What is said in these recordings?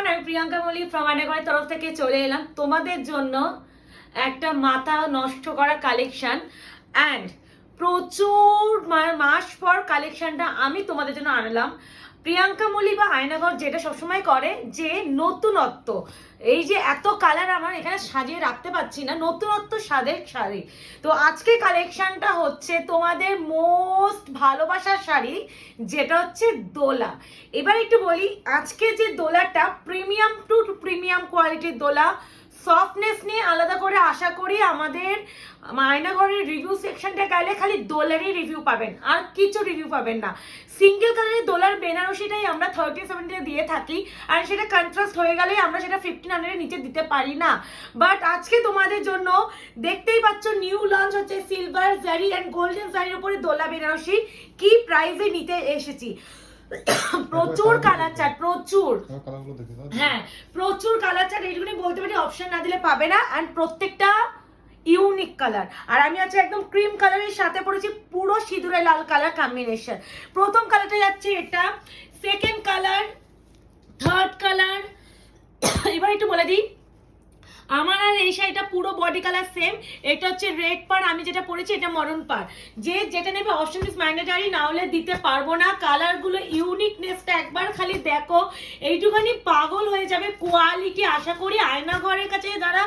Everyone আমি Priyanka Mallick from আনেগড়ের তরফ থেকে চলে এলাম। তোমাদের জন্য একটা মাথা নষ্ট করা কালেকশান অ্যান্ড প্রচুর মাস পর কালেকশানটা আমি তোমাদের জন্য আনলাম। প্রিয়াঙ্কা মল্লিক বা আয়নাঘর যেটা সবসময় করে, যে নতুনত্ব। এই যে এত কালার আমার এখানে সাজিয়ে রাখতে পারছি না, নতুনত্ব স্বাদের শাড়ি। তো আজকে কালেকশনটা হচ্ছে তোমাদের মোস্ট ভালোবাসার শাড়ি, যেটা হচ্ছে দোলা। এবার একটু বলি, আজকে যে দোলাটা প্রিমিয়াম টু প্রিমিয়াম কোয়ালিটির দোলা সফটনেস নিয়ে আলাদা করে আশা করি আমাদের মায়নাঘরের রিভিউ সেকশনটা গেলে খালি দোলারই রিভিউ পাবেন, আর কিছু রিভিউ পাবেন না। সিঙ্গেল কালারের দোলার বেনারসিটাই আমরা থার্টি সেভেন্টিতে দিয়ে থাকি, আর সেটা কন্ট্রাস্ট হয়ে গেলে আমরা সেটা ফিফটিন হান্ড্রেডের নিচে দিতে পারি না। বাট আজকে তোমাদের জন্য দেখতেই পাচ্ছ নিউ লঞ্চ হচ্ছে সিলভার জারি অ্যান্ড গোল্ডেন জারির উপরে দোলা বেনারসি। কি প্রাইজে নিতে এসেছি? প্রচুর কালার চার্ট প্রচুর। দাও। হ্যাঁ প্রচুর কালার চার্ট এইটুকুনি বলতে পারি অপশন না দিলে পাবে না। অ্যান্ড প্রত্যেকটা ইউনিক কালার আর আমি আজকে একদম ক্রিম কালারের সাথে পড়েছি পুরো সিঁদুরে লাল কালার কম্বিনেশন প্রথম কালারটা যাচ্ছে এটা। সেকেন্ড কালার থার্ড কালার এবার একটু বলে দিই আমার আর এই শাড়িটা পুরো বডি কালার সেম এটা হচ্ছে রেড পার আমি যেটা পরেছি এটা মরন পার যে যেটা নেবে অপশন ইজ ম্যান্ডেটারি না হলে দিতে পারব না। কালারগুলো ইউনিকনেসটা একবার খালি দেখো। এইটুখানি পাগল হয়ে যাবে কোয়ালিটি আশা করি আয়না ঘরের কাছে যারা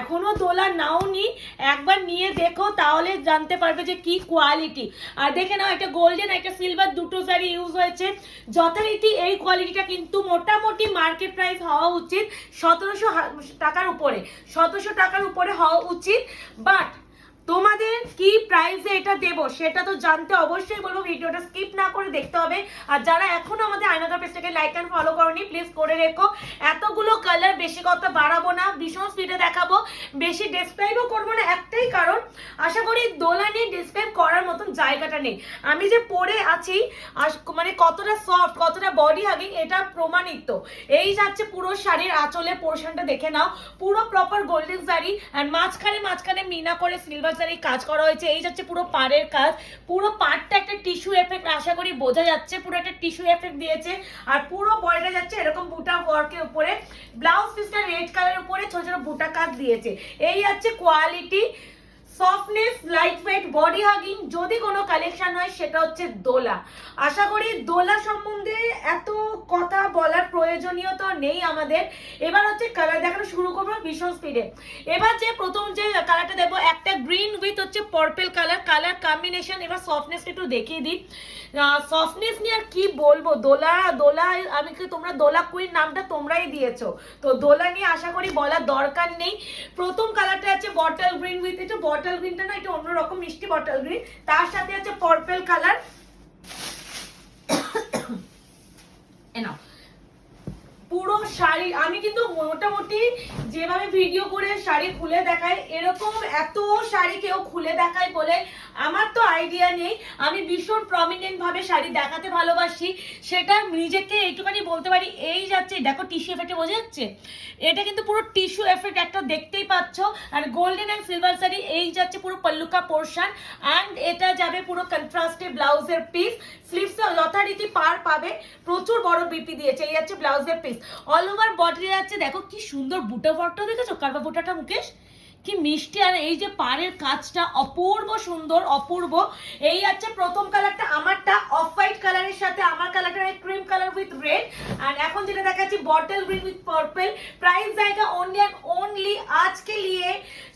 এখনও তোলা নাও নি একবার নিয়ে দেখো, তাহলে জানতে পারবে যে কি কোয়ালিটি আর দেখে নাও, একটা গোল্ডেন একটা সিলভার দুটো শাড়ি ইউজ হয়েছে। যথারীতি এই কোয়ালিটিটা কিন্তু মোটামুটি মার্কেট প্রাইস হওয়া উচিত সতেরোশো টাকার উপরে। সতেরোশো টাকার উপরে হওয়া উচিত। বাট তোমাদের কি প্রাইসে এটা দেব সেটা তো জানতে অবশ্যই বলব, ভিডিওটা স্কিপ না করে দেখতে হবে। আর যারা এখনও আমাদের আয়নাগর পেজটাকে লাইক অ্যান্ড ফলো করনি প্লিজ করে রেখো। এতগুলো কালার বেশি কথা বাড়াবো না, ভীষণ স্পিডে দেখাবো। বেশি ডেসক্রাইবও করব না, একটাই কারণ, আশা করি দোলা নিয়ে ডেসক্রাইব করার মতন জায়গাটা নেই। আমি যে পরে আছি মানে কতটা সফট কতটা বডি হাগিং এটা প্রমাণিত। এই যাচ্ছে পুরো শাড়ির আঁচলের পোর্শনটা দেখে নাও। পুরো প্রপার গোল্ডেন শাড়ি আর মাঝখানে মাঝখানে মিনা করে সিলভার শাড়ি কাজ করা হয়েছে। এই যাচ্ছে পুরো পাড়ের কাজ। পুরো পাড়টা একটা টিস্যু এফেক্ট আশা করি বোঝা যাচ্ছে। পুরো একটা টিস্যু এফেক্ট দিয়েছে। আর পুরো বডিটা যাচ্ছে এরকম বুটা ওয়ার্কের উপরে। ব্লাউজ পিসটা রেড কালারের উপরে ছোট ছোট বুটা কাজ দিয়েছে। এই হচ্ছে quality softness light weight body hugging যদি কোনো কালেকশন হয়, সেটা হচ্ছে দোলা। আশা করি দোলা সম্বন্ধে এত কথা বলার প্রয়োজনীয়তা নেই আমাদের। এবার হচ্ছে কালার দেখানো শুরু করব ভীষণ স্পিডে এবার যে প্রথম যে কালারটা দেবো একটা গ্রিন উইথ হচ্ছে পার্পেল কালার কালার কম্বিনেশন এবার সফটনেস একটু দেখিয়ে দিই। সফটনেস নিয়ে আর কি বলব? দোলা দোলা, আমি কি তোমরা দোলা কুইন নামটা তোমরাই দিয়েছ। তো দোলা নিয়ে আশা করি বলার দরকার নেই। প্রথম কালারটা আছে বটল গ্রিন উইথ এটা বটল গ্রিনটা না এটা অন্যরকম মিষ্টি বটল গ্রিন তার সাথে আছে পার্পেল কালার এনাও পুরো শাড়ি, আমি কিন্তু মোটামুটি যেভাবে ভিডিও করে শাড়ি খুলে দেখাই, এরকম এত শাড়ি কেউ খুলে দেখায় বলে আমার তো আইডিয়া নেই। আমি ভীষণ প্রমিনেন্ট ভাবে শাড়ি দেখাতে ভালোবাসি। সেটা নিজেকে এইটুখানি বলতে পারি, এই যাচ্ছে, দেখো টিস্যু এফেক্টে বোঝা যাচ্ছে? এটা কিন্তু পুরো টিস্যু এফেক্ট একটা দেখতেই পাচ্ছ। আর গোল্ডেন অ্যান্ড সিলভার শাড়ি, এই যাচ্ছে পুরো পল্লুকা পোর্শন অ্যান্ড এটা যাবে পুরো কন্ট্রাস্টে ব্লাউজের পিস স্লিভস যথারীতি পার পাবে। প্রচুর বড় বিপি দিয়েছে, এই যাচ্ছে ব্লাউজের পিস অল ওভার বডি যাচ্ছে দেখো কি সুন্দর বুটা ফটো দেখেছ? কারবা বুটাটা মুকেশ? কি মিষ্টি, আর এই যে পাড়ের কাজটা অপূর্ব সুন্দর, অপূর্ব। এই হচ্ছে প্রথম কালারটা আমারটা অফ হোয়াইট কালারের সাথে, আমার কালারটা ক্রিম কালার উইথ রেড আর এখন যেটা দেখাচ্ছি bottle green with purple price জায়গা অনলি অ্যান্ড অনলি আজকে নিয়ে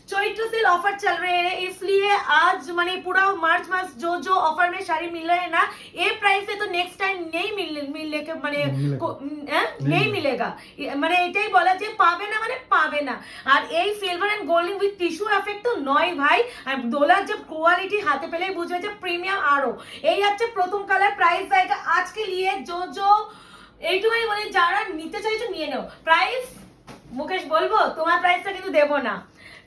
चैत्र सेल ऑफर चल रहे हैं इसलिए आज माने पूरा मार्च मास जो जो ऑफर में साड़ी मिल रहे हैं ना ये प्राइस से तो नेक्स्ट टाइम नहीं मिल मिलने के মানে মিলেগা। কো- উম, হ্যাঁ? নেই মিলেগা এ- মানে এটাই বলা যে পাবে না মানে পাবে না আর এই silver and golden with tissue effect তো নয় ভাই আর দোলার যে কোয়ালিটি হাতে পেলেই বুঝবে যে প্রিমিয়াম আরো এই হচ্ছে প্রথম কালার প্রাইস জায়গা আজকে লিয়ে জো জো এইটুকুই মানে যারা নিতে চাইছো নিয়ে নাও প্রাইস মুকেশ বলবো তোমার প্রাইসটা কিন্তু দেবো না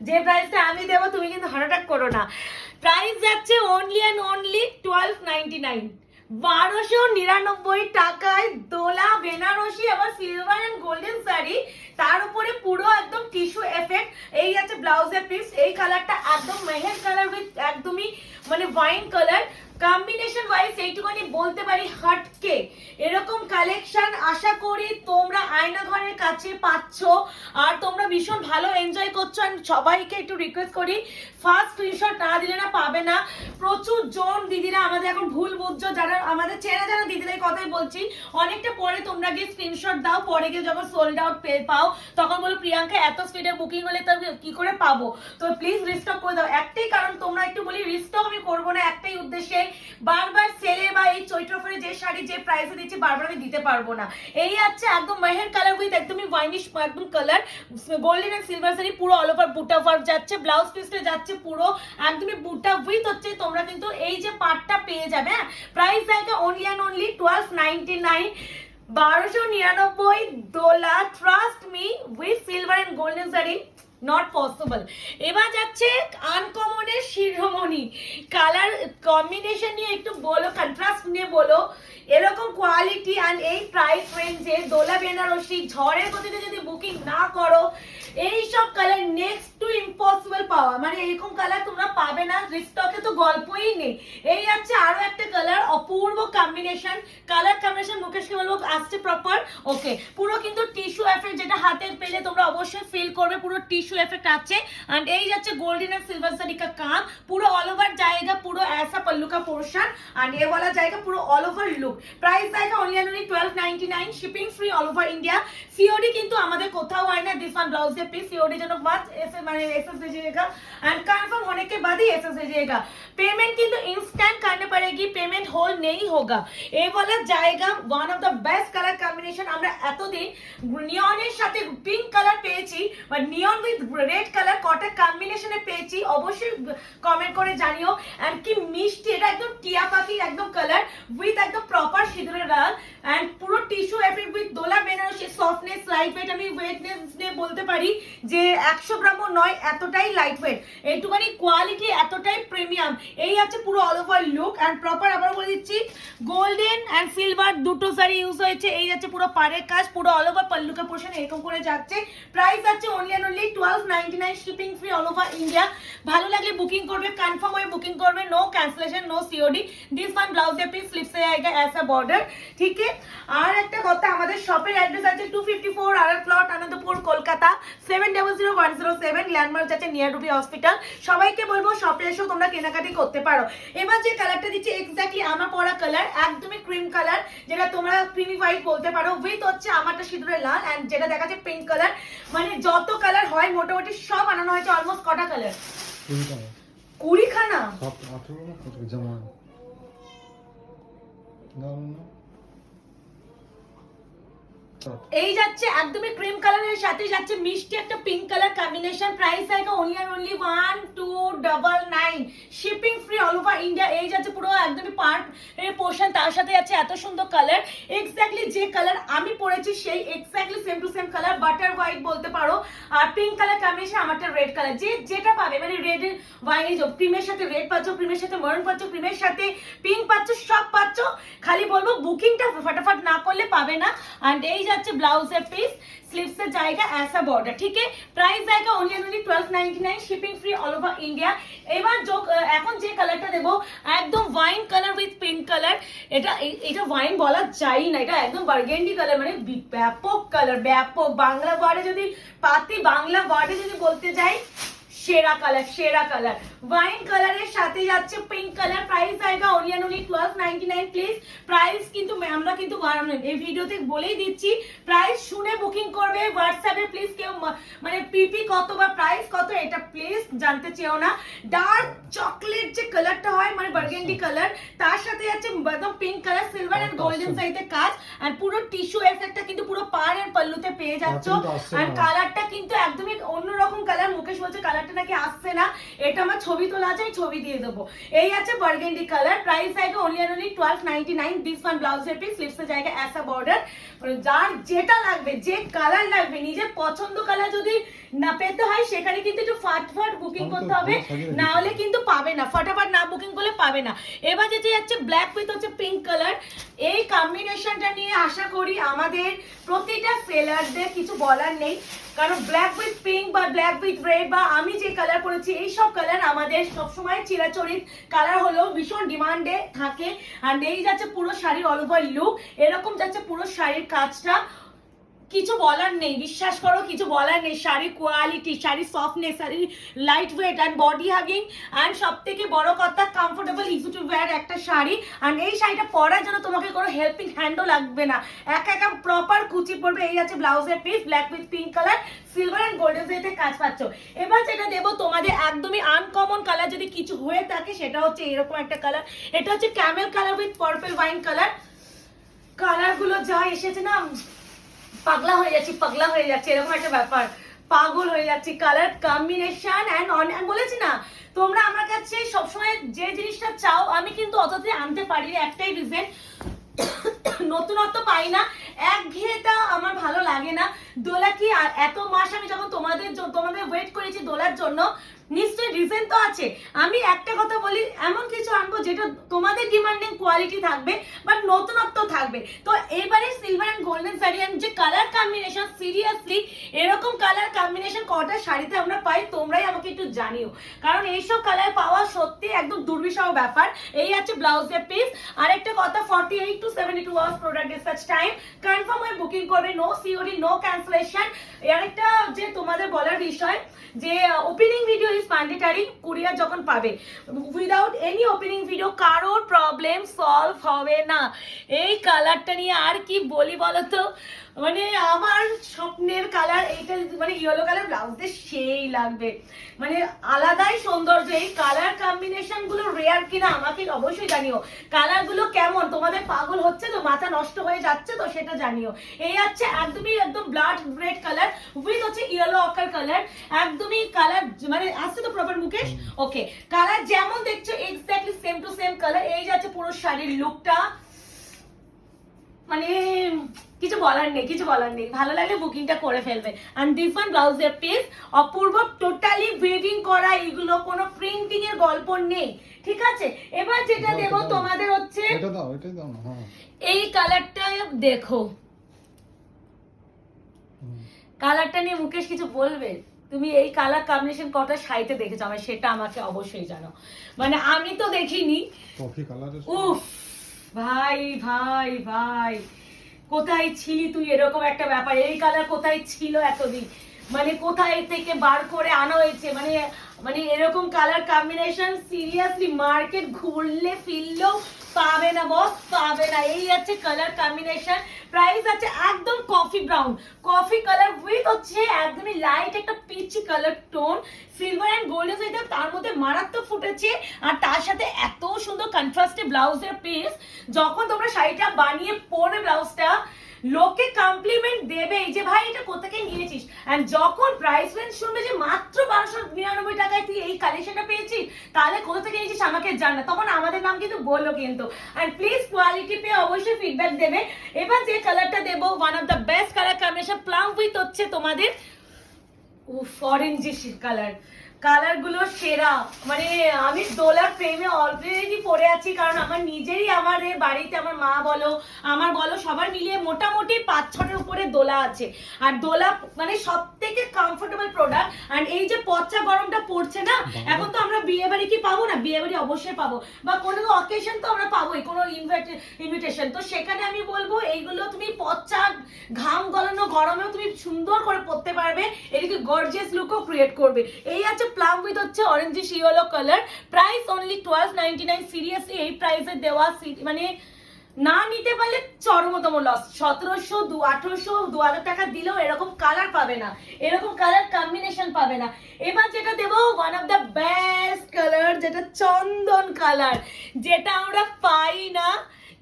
যে প্রাইসটা আমি দেবো, তুমি কিন্তু হঠাৎ করো না। প্রাইস যাচ্ছে only and only twelve ninety nine বারোশো নিরানব্বই টাকায় দোলা, বেনারসি, আবার সিলভার অ্যান্ড গোল্ডেন শাড়ি। তার উপরে পুরো একদম টিস্যু এফেক্ট এই আছে ব্লাউজের পিস এই কালারটা একদম মেহের কালার উইথ একদমই মানে ওয়াইন কালার কম্বিনেশন ওয়াইজ এইটুখানি বলতে পারি হটকে এরকম কালেকশন আশা করি তোমরা আয়না ঘরের কাছে পাচ্ছ। আর তোমরা ভীষণ ভালো এনজয় করছ। আর সবাইকে একটু রিকোয়েস্ট করি ফার্স্ট স্ক্রিনশট না দিলে না পাবে না। প্রচুর জন দিদিরা আমাদের এখন ভুল বুঝছ, যারা আমাদের চেনা জানা দিদিদের কথাই বলছি, অনেকটা পরে তোমরা গিয়ে স্ক্রিনশট দাও, পরে গিয়ে যখন সোল্ড আউট পাও, তখন বলো, প্রিয়াঙ্কা, এত স্পিডে বুকিং হলে তো কি করে পাবো? তো প্লিজ রিস্টক করে দাও। একটাই কারণ তোমরা একটু বলি রিস্টক আমি করব না, একটাই উদ্দেশ্যে। বারবার সেলে বা এই চৈত্র ফেলে যে শাড়ি, যে প্রাইসে দিচ্ছি, বারবার আমি দিতে পারব না। এই আছে একদম মেহের কালার উইথ একদমই ওয়াইনিশ একদম colour golden and silver sari পুরো অল ওভার বুটা ওয়ার্ক যাচ্ছে ব্লাউজ পিসটা যাচ্ছে পুরো। একদমই বুটা উইথ হচ্ছে, তোমরা কিন্তু এই যে পার্টটা পেয়ে যাবে হ্যাঁ? প্রাইস জায়গা only and only twelve ninety nine বারোশো নিরানব্বই Dola trust me with silver and golden sari. Not possible এবার যাচ্ছে আনকমনের শিরোমণি। কালার কম্বিনেশন নিয়ে একটু বলো কন্ট্রাস্ট নিয়ে বলো। এরকম কোয়ালিটি অ্যান্ড এই প্রাইস রেঞ্জে দোলা বেনারসি, ঝড়ের গতিতে যদি বুকিং না করো এই সব কালার নেক্সট টু ইম্পসিবল পাওয়া। মানে এরকম কালার তোমরা পাবে না রিস্টকে তো গল্পই নেই। এই আছে আরও একটা কালার অপূর্ব কম্বিনেশন কালার কম্বিনেশন মুকেশকে বলব আসছে প্রপার ওকে পুরো কিন্তু টিস্যু এফেক্ট যেটা হাতে পেলে তোমরা অবশ্যই ফিল করবে, পুরো টিস্যু এফেক্ট আছে এন্ড এই যাচ্ছে গোল্ডেন এন্ড সিলভার সারি का काम पूरा ऑल ओवर जाएगा पूरा ऐसा पल्लू का पोर्शन एंड ये वाला जाएगा पूरा ऑल ओवर लुक প্রাইস जाएगा only only 1299 shipping free all over India COD কিন্তু আমাদের কোথাও হয় না दिस वन ब्लाउज पे पीस सीओडी जनो मत ऐसे माने एसएस भेजिएगा एंड कंफर्म होने के बाद ही एसएस भेजिएगा पेमेंट কিন্তু इंस्टेंट करने पड़ेगी पेमेंट होल्ड नहीं होगा এই वाला जाएगा one of the best colour combination আমরা এতদিন নিয়নের সাথে পিঙ্ক কালার পেয়েছি but neon with red colour কটা কম্বিনেশনে পেয়েছি। অবশ্যই কমেন্ট করে জানিও। এন্ড কি মিষ্টি, এটা একদম টিয়া পাখির একদম কালার উইথ একদম প্রপার সিঁদুরের লাল এন্ড পুরো tissue effect with Dola Benarasi softness light weight আমি ওয়েটনেস নিয়ে বলতে পারি যে একশো গ্রামও নয়, এতটাই লাইট ওয়েট এইটুখানি কোয়ালিটি এতটাই প্রিমিয়াম এই আছে পুরো all over look and proper আবার বলে দিচ্ছি গোল্ডেন অ্যান্ড সিলভার দুটো শাড়ি ইউজ হয়েছে। এই যাচ্ছে পুরো পাড়ের কাজ, পুরো অল ওভার পাল্লুকা পোর্শন এরকম করে যাচ্ছে। প্রাইস আছে only and only twelve ninety nine shipping free all over India ভালো লাগলে বুকিং করবে কনফার্ম হয়ে বুকিং করবে no cancellation no COD this one blouse पे पीस स्लिप से आएगा ऐसा बॉर्डर ठीक है আর একটা কথা আমাদের শপের অ্যাড্রেস আছে টু ফিফটি ফোর আর plot Anandapur Kolkata seven double zero one zero seven landmark আছে নিয়ার রুবি হসপিটাল সবাইকে বলবো শপে এসেও তোমরা কেনাকাটি করতে পারো এবার যে কালারটা দিচ্ছি এক্স্যাক্টলি আমার পরা কালার একদমই ক্রিম কালার যেটা তোমরা ক্রিমি হোয়াইট বলতে পারো উইথ হচ্ছে আমারটা সিঁদুরের লাল অ্যান্ড যেটা দেখাচ্ছে পিঙ্ক কালার মানে যত কালার হয় মোটামুটি সব আনানো হয়েছে অলমোস্ট কটা কালার কুড়িটা কুড়িখানা? জামা আঠেরো না কত যেমন না না চল। এই যাচ্ছে একদমই ক্রিম কালারের সাথে যাচ্ছে মিষ্টি একটা পিঙ্ক কালার কম্বিনেশন প্রাইস আছে আর only one two double nine shipping free all over India এই যাচ্ছে পুরো একদমই পার্ট পোর্শন তার সাথে যাচ্ছে এত সুন্দর কালার এক্স্যাক্টলি যে কালার আমি পরেছি সেই exactly same to same colour butter white বলতে পারো। আর পিঙ্ক কালার কম্বিনেশন আমারটা রেড কালার যে যেটা পাবে মানে রেড ওয়াইন ক্রিমের সাথে রেড পাচ্ছ ক্রিমের সাথে মরুন পাচ্ছ ক্রিমের সাথে পিঙ্ক পাচ্ছ, সব পাচ্ছ। খালি বলব বুকিংটা ফটাফট না করলে পাবে না। অ্যান্ড এই যাচ্ছে ব্লাউজের পিস স্লিভসের জায়গা অ্যাসা বর্ডার ঠিক আছে? প্রাইস জায়গা only only twelve ninety nine shipping free all over India এবার এখন যে কালারটা দেবো, একদম wine colour with pink colour এটা এটা ওয়াইন বলা যায় না, এটা একদম বার্গেন্ডি কালার মানে ব্যাপক কালার ব্যাপক। বাংলা ওয়ার্ডে যদি পাতি বাংলা ওয়ার্ডে যদি বলতে যাই সেরা কালার সেরা কালার ওয়াইন কালারের সাথে যাচ্ছে পিঙ্ক কালার প্রাইস আয়গা onion only twelve ninety nine please price কিন্তু আমরা কিন্তু এই ভিডিওতে বলেই দিচ্ছি প্রাইস শুনে বুকিং করবে হোয়াটসঅ্যাপে প্লিজ কেউ মানে পিপি কত বা প্রাইস কত, এটা জানতে চেয়েও না। ডার্ক চকলেট যে কালারটা হয় মানে বার্গেন্ডি কালার তার সাথে আছে একদম pink colour silver and golden সাইজের কাজ। আর পুরো টিস্যু এফেক্টটা কিন্তু পুরো পার এর পল্লুতে পেয়ে যাচ্ছ। আর কালারটা কিন্তু একদমই অন্যরকম কালার মুকেশ বলছে কালারটা নাকি আসছে না। এটা আমার ছবি তোলা আছে আমি ছবি দিয়ে দেবো। এই আছে বার্গেন্ডি কালার প্রাইস আছে only only twelve ninety nine this one ব্লাউজের পিস লিপসের জায়গায় অ্যাসা বর্ডার মানে যার যেটা লাগবে যে কালার লাগবে নিজের পছন্দ কালার যদি না পেতে হয় সেখানে কিন্তু একটু ফাটফাট বুকিং করতে হবে। না হলে কিন্তু পাবে না ফটাফট না বুকিং করলে পাবে না। এবার যেটা যাচ্ছে ব্ল্যাক উইথ হচ্ছে পিঙ্ক কালার এই কম্বিনেশনটা নিয়ে আশা করি আমাদের প্রতিটা সেলারদের কিছু বলার নেই। কারণ ব্ল্যাক উইথ পিঙ্ক বা ব্ল্যাক উইথ রেড বা আমি যে কালার করেছি এই সব কালার আমাদের সবসময় চিরাচরিত কালার হলেও ভীষণ ডিমান্ডে থাকে। আর এই যাচ্ছে পুরো শাড়ির অল ওভার লুক এরকম যাচ্ছে পুরো শাড়ির কাজটা। কিছু বলার নেই, বিশ্বাস করো কিছু বলার নেই। শাড়ির কোয়ালিটি শাড়ির সফটনেস শাড়ির light weight and body hugging and সব থেকে বড় কথা কমফোর্টেবল ইজি টু ওয়্যার একটা শাড়ি। অ্যান্ড এই শাড়িটা পরার জন্য তোমাকে কোনো হেল্পিং হ্যান্ডও লাগবে না। একা একা প্রপার কুচি পড়বে এই আছে ব্লাউজের piece black with pink colour silver and golden জেতে কাজ পাচ্ছ। এবার যেটা দেবো তোমাদের একদমই আনকমন কালার যদি কিছু হয়ে থাকে, সেটা হচ্ছে এরকম একটা কালার এটা হচ্ছে camel colour with purple wine colour কালারগুলো যা এসেছে না পাগলা হয়ে যাচ্ছি, পাগলা হয়ে যাচ্ছে, এরকম একটা ব্যাপার। পাগল হয়ে যাচ্ছি কালার কম্বিনেশন অ্যান্ড অনেক বলেছি না, তোমরা আমার কাছে সবসময় যে জিনিসটা চাও, আমি কিন্তু অততে আনতে পারি, একটাই রিজন নতুনত্ব পাই না একঘেয়েটা আমার ভালো লাগে না। দোলা কি, আর এত মাস আমি যখন তোমাদের তোমাদের ওয়েট করেছি দোলার জন্য নিশ্চয়ই রিজন তো আছে। আমি একটা কথা বলি, এমন কিছু আনব যেটা তোমাদের ডিমান্ডিং কোয়ালিটি থাকবে বাট নতুনত্ব থাকবে। তো এবারে silver and golden sari and যে কালার কম্বিনেশন সিরিয়াসলি এরকম কালার কম্বিনেশন কটা শাড়িতে আমরা পাই, তোমরাই আমাকে একটু জানিও। কারণ এইসব কালার পাওয়া সত্যি একদম দুর্বিষহ ব্যাপার। এই আছে ব্লাউজের পিস আর একটা কথা forty eight to seventy two hours product dispatch time confirm হয়ে বুকিং করবে নো সিওরি নো ক্যান্সেলেশন আরেকটা যে তোমাদের বলার বিষয়, যে opening video is mandatory courier যখন পাবে। উইদাউট এনি ওপেনিং ভিডিও কারোর প্রবলেম সলভ হবে না। এই কালারটা নিয়ে আর কি বলি বলো তো মানে আমার স্বপ্নের কালার এইটা মানে ইয়েলো কালার ব্লাউজে সেই লাগবে। মানে আলাদাই সৌন্দর্য এই কালার কম্বিনেশনগুলো রেয়ার কিনা আমাকে অবশ্যই জানিও। কালারগুলো কেমন? তোমাদের পাগল হচ্ছে তো মাথা নষ্ট হয়ে যাচ্ছে তো সেটা জানিও। এই হচ্ছে একদমই একদম ব্লাড রেড কালার উইথ হচ্ছে ইয়েলো অকার কালার একদমই কালার মানে আসছে তো প্রপার মুকেশ? ওকে কালার যেমন দেখছ exactly same to same colour এই যাচ্ছে পুরো শাড়ির লুকটা মানে কিছু বলার নেই কিছু বলার নেই। ভালো লাগলে বুকিংটা করে ফেলবে। অ্যান্ড ওয়ান ব্লাউজের পিস অপূর্ব টোটালি ওয়েভিং করা এগুলো কোনো প্রিন্টিং এর গল্প নেই। ঠিক আছে? এবার যেটা দেবো তোমাদের হচ্ছে এটা দাও এটাই দাও হ্যাঁ। এই কালারটা দেখো। কালারটা নিয়ে মুকেশ কিছু বলবে? তুমি এই কালার কম্বিনেশন কটা শাড়িতে দেখেছ? আমার সেটা আমাকে অবশ্যই জানো মানে আমি তো দেখিনি। উফ! ভাই ভাই ভাই। কোথায় ছিলি তুই? এরকম একটা ব্যাপার। এই কালার কোথায় ছিল এতদিন? মানে কোথায় থেকে বার করে আনা হয়েছে? মানে মানে এরকম কালার কম্বিনেশন সিরিয়াসলি মার্কেট ঘুরলে, ফিরলেও পাবে না বস পাবে না। এই আছে কালার কম্বিনেশন প্রাইস আছে একদম coffee brown coffee colour with হচ্ছে একদমই লাইট একটা peachy colour tone silver and golden সাইডে তার মধ্যে মারাত্মক ফুটেছে। আর তার সাথে এত সুন্দর কন্ট্রাস্টে ব্লাউজের পিস যখন তোমরা শাড়িটা বানিয়ে পরে ব্লাউজটা লোকে কমপ্লিমেন্ট দেবে এই যে ভাই, এটা কোথা থেকে নিয়েছিস? এন্ড যখন প্রাইস রেঞ্জ শুনবে যে মাত্র বারোশো নিরানব্বই টাকায় তুই এই কালেকশনটা পেয়েছিস, তাহলে কোথা থেকে নিয়েছিস আমাকে জানা তখন আমাদের নাম কিন্তু বলল কিন্তু। অ্যান্ড প্লিজ কোয়ালিটি পেয়ে অবশ্যই ফিডব্যাক দেবে। এবার যে কালারটা দেবো one of the best colour combination plum with হচ্ছে তোমাদের, উফ অরেঞ্জিশ কালার কালারগুলো সেরা। মানে আমি দোলার প্রেমে অলরেডি পরে আছি কারণ আমার নিজেরই আমার বাড়িতে আমার মা বলো আমার বলো সবার মিলিয়ে মোটামুটি পাঁচ ছটার উপরে দোলা আছে। আর দোলা মানে সব থেকে কমফোর্টেবল প্রোডাক্ট আর এই যে পচা গরমটা পড়ছে না এখন তো আমরা বিয়ে বাড়ি কি পাবো না? বিয়ে বাড়ি অবশ্যই পাবো। বা কোনো অকেশন তো আমরা পাবোই কোনো ইনভিটেশন তো সেখানে আমি বলব এইগুলো তুমি পচা ঘাম গলানো গরমেও তুমি সুন্দর করে পরতে পারবে এদিকে গর্জিয়াস লুকও ক্রিয়েট করবে। এই আছে প্লাম উইথ হচ্ছে orangish yellow colour price only twelve ninety nine seriously এই প্রাইসে দেওয়া মানে না নিতে পারলে চরমতম লস সতেরোশো, দু, আঠারোশো, দু হাজার টাকা দিলেও এরকম কালার পাবে না। এরকম কালার কম্বিনেশন পাবে না। এবার যেটা দেবো one of the best colour যেটা চন্দন কালার যেটা আমরা পাই না,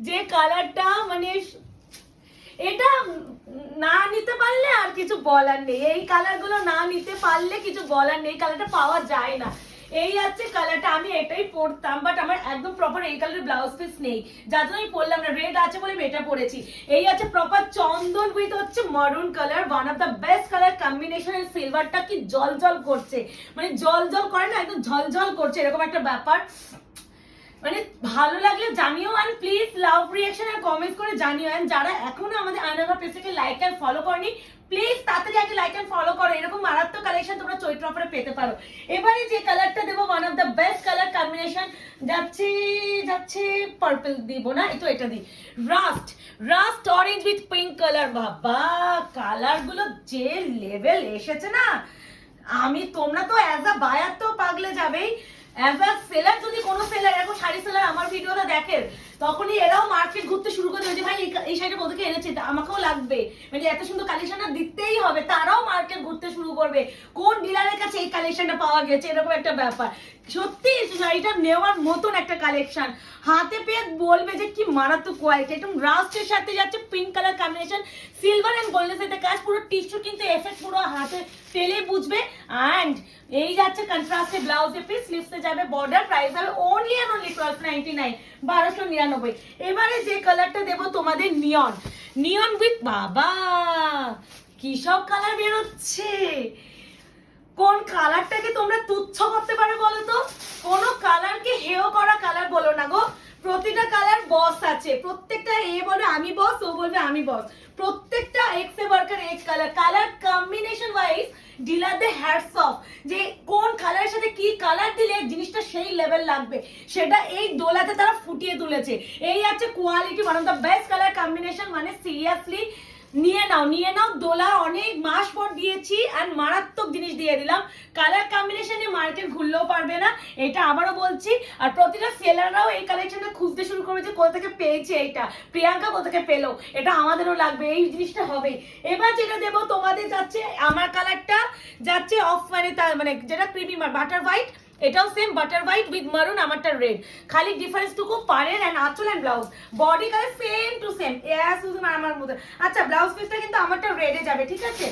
যে কালারটা মানে এটা না নিতে পারলে আর কিছু বলার নেই। এই কালারগুলো না নিতে পারলে কিছু বলার নেই। কালারটা পাওয়া যায় না। এই আছে কালারটা আমি এটাই পরতাম বাট আমার একদম প্রপার এই কালারের ব্লাউজ পিস নেই। যার জন্য আমি পরলাম না। রেড আছে বলে আমি এটা পরেছি। এই আছে প্রপার চন্দন উইথ হচ্ছে maroon colour one of the best colour combination সিলভারটা কি জল জল করছে। মানে জল জল করে না, একদম ঝলঝল করছে। এরকম একটা ব্যাপার। মানে ভালো লাগলে জানিও অ্যান্ড প্লিজ লাভ রিয়াকশন আর কমেন্ট করে জানিও অ্যান্ড যারা এখনও আমাদের আয়নাঘর পেজটাকে লাইক অ্যান্ড ফলো করনি প্লিজ তাড়াতাড়ি আগে লাইক অ্যান্ড ফলো করো। এরকম মারাত্মক কালেকশন তোমরা চৈত্র অফারে পেতে পারো। এবারে যে কালারটা দেবো one of the best colour combination যাচ্ছে যাচ্ছে পার্পল দিব না তো এটা দিই। Rust rust orange with pink colour বাবা কালারগুলো যে লেভেল এসেছে না? আমি, তোমরা তো অ্যাজ আ বায়ার তো পাগলে যাবেই। অ্যাজ আ সেলার যদি কোনো সেলার এখন শাড়ি সেলার আমার ভিডিওটা দেখেন তখনই এরাও মার্কেট ঘুরতে শুরু করে যে, ভাই, এই- শাড়িটা কোথেকে এনেছে? আমাকেও লাগবে। মানে এত সুন্দর কালেকশনটা দিতেই হবে। তারাও মার্কেট ঘুরতে শুরু করবে। কোন ডিলারের কাছে এই কালেকশনটা পাওয়া গেছে? এরকম একটা ব্যাপার। সত্যি শাড়িটা নেওয়ার মতন একটা কালেকশন হাতে পেয়ে বলবে যে, কি মারাত্মক কোয়ালিটি একদম রাস্টের সাথে যাচ্ছে pink colour combination silver and গোল্ডের সাথে। কাজ পুরো টিস্যু কিন্তু এফেক্ট পুরো হাতে পেলে বুঝবে। অ্যান্ড এই যাচ্ছে কন্ট্রাস্টে ব্লাউজে পিস স্লিভসে যাবে বর্ডার প্রাইস হবে only and only twelve ninety nine বারোশো নিরানব্বই এবারে যে কালারটা দেবো তোমাদের নিয়ন নিয়ন উইথ বাবা, কি সব কালার বেরোচ্ছে? কোন কালারটাকে তোমরা তুচ্ছ করতে পারো বলো তো? কোনো কালারকে হেও করা কালার বলো না গো। বস আছে। প্রত্যেকটা এ বলবে আমি বস ও বলবে, আমি বস প্রত্যেকটা এক্স এ ওয়ার্কার এক কালার কালার কম্বিনেশন ওয়াইজ ডিলারদের হ্যাটস অফ যে কোন কালারের সাথে কি কালার দিলে জিনিসটা সেই লেভেল লাগবে। সেটা এই দোলাতে তারা ফুটিয়ে তুলেছে। এই আছে quality one of the best colour combination মানে সিরিয়াসলি নিয়ে নাও নিয়ে নাও। দোলা অনেক মাস পর দিয়েছি আর মারাত্মক জিনিস দিয়ে দিলাম। কালার কম্বিনেশনে মার্কেট ঘুরলেও পারবে না, এটা আবারও বলছি। আর প্রতিটা সেলাররাও এই কালেকশনটা খুঁজতে শুরু করেছে কোথা থেকে পেয়েছে এটা। প্রিয়াঙ্কা কোথা থেকে পেল, এটা আমাদেরও লাগবে, এই জিনিসটা হবে। এবার যেটা দেবো, তোমাদের যাচ্ছে, আমার কালারটা যাচ্ছে অফ মানে তার মানে যেটা ক্রিমি বাটার হোয়াইট এটাও same butter white with maroon আমারটা রেড খালি ডিফারেন্স টুকু পারেন অ্যান্ড আঁচল and blouse body colour same to same শুধু আমার মধ্যে। আচ্ছা ব্লাউজ পিসটা কিন্তু আমারটা রেডে যাবে, ঠিক আছে?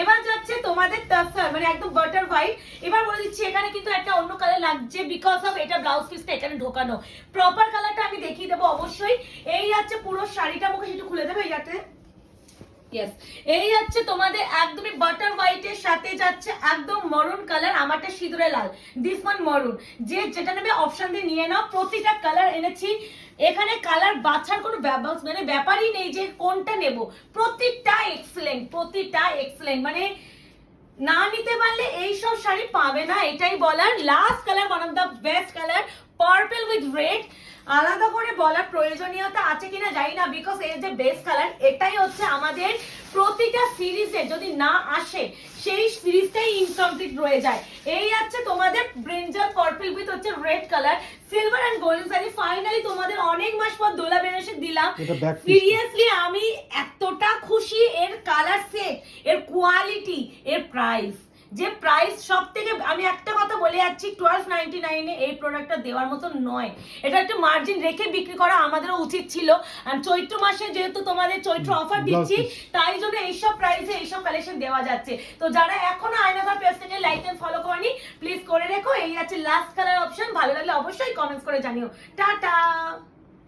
এবার যাচ্ছে তোমাদের টাসার মানে একদম বাটার হোয়াইট এবার বলে দিচ্ছি, এখানে কিন্তু একটা অন্য কালার লাগছে বিকজ অফ এটা ব্লাউজ পিসটা এখানে ঢোকানো। প্রপার কালারটা আমি দেখিয়ে দেবো অবশ্যই। এই যাচ্ছে পুরো শাড়িটা মুখে একটু খুলে দেবে এই যাচ্ছে ইয়েস এই যাচ্ছে তোমাদের একদমই বাটার হোয়াইটের সাথে যাচ্ছে একদম মরুন কালার আমারটা সিঁদুরে লাল। দিস মরুন যে যেটা নেবে অপশন দিয়ে নিয়ে নাও। প্রতিটা কালার এনেছি। এখানে কালার বাছার কোনো মানে ব্যাপারই নেই যে কোনটা নেব। প্রতিটা এক্সেলেন্ট প্রতিটা এক্সেলেন্ট মানে না নিতে পারলে এইসব শাড়ি পাবে না, এটাই বলার। Last colour one of the best colour purple with red আলাদা করে বলার প্রয়োজনীয়তা আছে কিনা জানি না বিকজ এর যে বেস্ট কালার এটাই হচ্ছে আমাদের প্রতিটা সিরিজে যদি না আসে সেই সিরিজটাই ইনকমপ্লিট রয়ে যায়। এই আছে তোমাদের ব্রিঞ্জাল পার্পল উইথ হচ্ছে red colour silver and golden sari finally তোমাদের অনেক মাস পর দোলা বেনারসি দিলাম। সিরিয়াসলি আমি এতটা খুশি এর কালার সেট এর কোয়ালিটি এর প্রাইস যে প্রাইস সব থেকে আমি একটা কথা বলে যাচ্ছি টুয়েলভ নাইনটি নাইনে এই প্রোডাক্টটা দেওয়ার মতো নয়। এটা একটু মার্জিন রেখে বিক্রি করা আমাদেরও উচিত ছিল। চৈত্র মাসে যেহেতু তোমাদের চৈত্র অফার দিচ্ছি তাই জন্য এইসব প্রাইসে এইসব কালেকশন দেওয়া যাচ্ছে। তো যারা এখনও আয়নাঘর পেজটাকে লাইক এন্ড ফলো করেনি প্লিজ করে রেখো। এই আছে লাস্ট কালার অপশন ভালো লাগলে অবশ্যই কমেন্টস করে জানিও। টাটা!